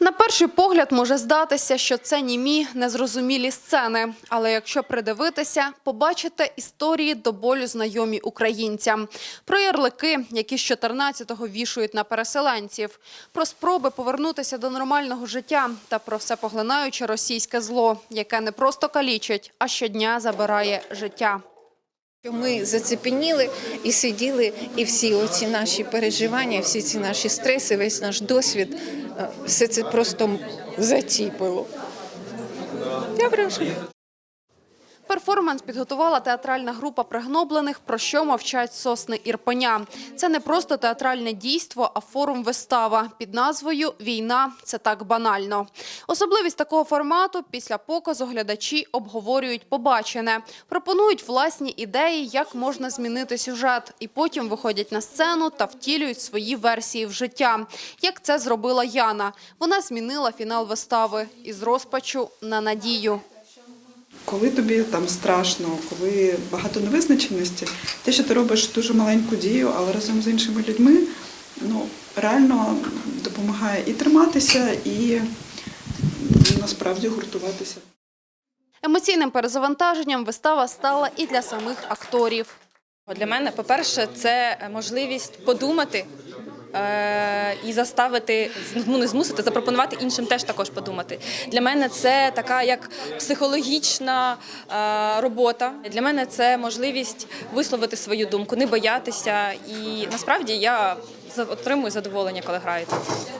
На перший погляд може здатися, що це німі незрозумілі сцени. Але якщо придивитися, побачите історії до болю знайомі українцям. Про ярлики, які з 14-го вішують на переселенців, про спроби повернутися до нормального життя та про всепоглинаюче російське зло, яке не просто калічить, а щодня забирає життя. Ми зацепеніли і сиділи, і всі оці наші переживання, всі ці наші стреси, весь наш досвід, все це просто затіпило. Я вражена. Перформанс підготувала театральна група пригноблених, про що мовчать сосни Ірпеня. Це не просто театральне дійство, а форум-вистава під назвою Війна це так банально. Особливість такого формату після показу глядачі обговорюють побачене, пропонують власні ідеї, як можна змінити сюжет, і потім виходять на сцену та втілюють свої версії в життя. Як це зробила Яна? Вона змінила фінал вистави із розпачу на надію. Коли тобі там страшно, коли багато невизначеності, те, що ти робиш дуже маленьку дію, але разом з іншими людьми, ну реально допомагає і триматися, і насправді гуртуватися. Емоційним перезавантаженням вистава стала і для самих акторів. Для мене, по-перше, це можливість подумати е- і заставити, ну не змусити, запропонувати іншим теж також подумати. Для мене це така як психологічна е- робота. Для мене це можливість висловити свою думку, не боятися. І насправді я отримую задоволення, коли граю. тут.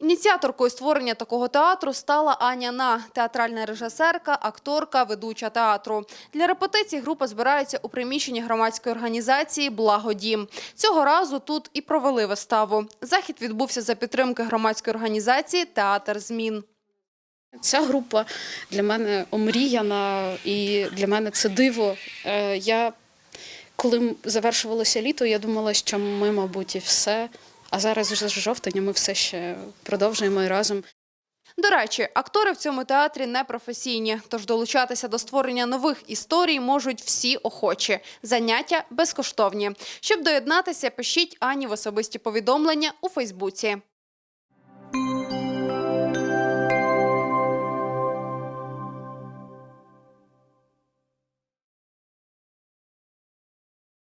Ініціаторкою створення такого театру стала Аня На, театральна режисерка, акторка, ведуча театру. Для репетицій група збирається у приміщенні громадської організації Благодім. Цього разу тут і провели виставу. Захід відбувся за підтримки громадської організації Театр змін. Ця група для мене омріяна, і для мене це диво. Е, Я коли завершувалося літо, я думала, що ми, мабуть, і все. А зараз вже з жовтня ми все ще продовжуємо і разом. До речі, актори в цьому театрі не професійні, тож долучатися до створення нових історій можуть всі охочі. Заняття безкоштовні. Щоб доєднатися, пишіть Ані в особисті повідомлення у Фейсбуці.